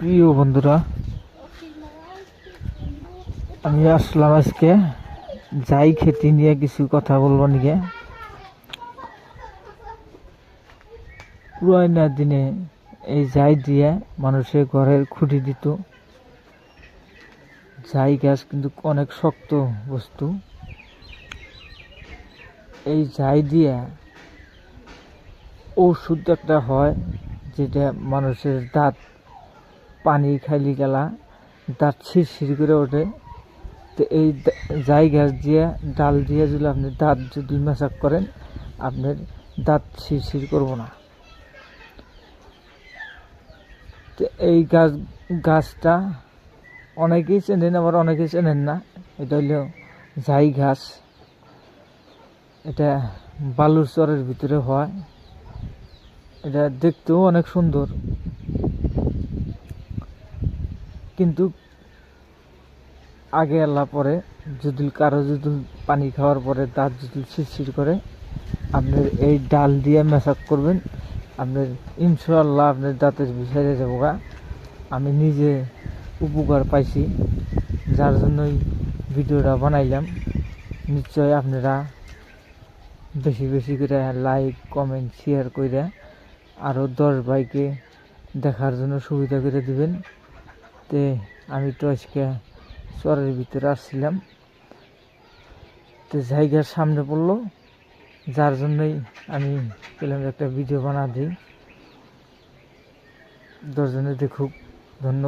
প্রিয় বন্ধুরা, আমি আসলাম আজকে যাই খেতে নিয়ে কিছু কথা বলব নিয়ে। পুরানা দিনে এই যাই দিয়ে মানুষের ঘরের খুঁটি দিত। যাই গাছ কিন্তু অনেক শক্ত বস্তু। এই যাই দিয়ে ওষুধ একটা হয়, যেটা মানুষের দাঁত পানি খাইলি গেলা, দাঁত ছিঁড় করে ওঠে। তো এই যাই গাছ দিয়ে, ডাল দিয়ে যদি আপনি দাঁত যদি মেশাক করেন, আপনার দাঁত ছিঁড় করব না। তো এই গাছ, গাছটা অনেকেই চেনেন, আবার অনেকেই চেনেন না। এটা হলো যাই ঘাস এটা বালুর চরের ভিতরে হয়। এটা দেখতেও অনেক সুন্দর। কিন্তু আগে আল্লাহ পরে যদি কারও যদি পানি খাওয়ার পরে দাঁত যদি ছিটছিট করে, আপনার এই ডাল দিয়ে মেসাজ করবেন, আপনার ইনশাল্লাহ আপনার দাঁতের বিষয়ে যাব গা। আমি নিজে উপকার পাইছি, যার জন্যই ভিডিওটা বানাইলাম। নিশ্চয় আপনারা বেশি বেশি করে লাইক, কমেন্ট শেয়ার করে আরও দশ ভাইকে দেখার জন্য সুবিধা করে দিবেন। তে আমি তো আজকে চরের ভিতরে আসছিলাম। তো জায়গার সামনে পড়ল, যার জন্যই আমি পেলাম একটা ভিডিও বানা দিই দশজনে দেখুক ধন্যবাদ।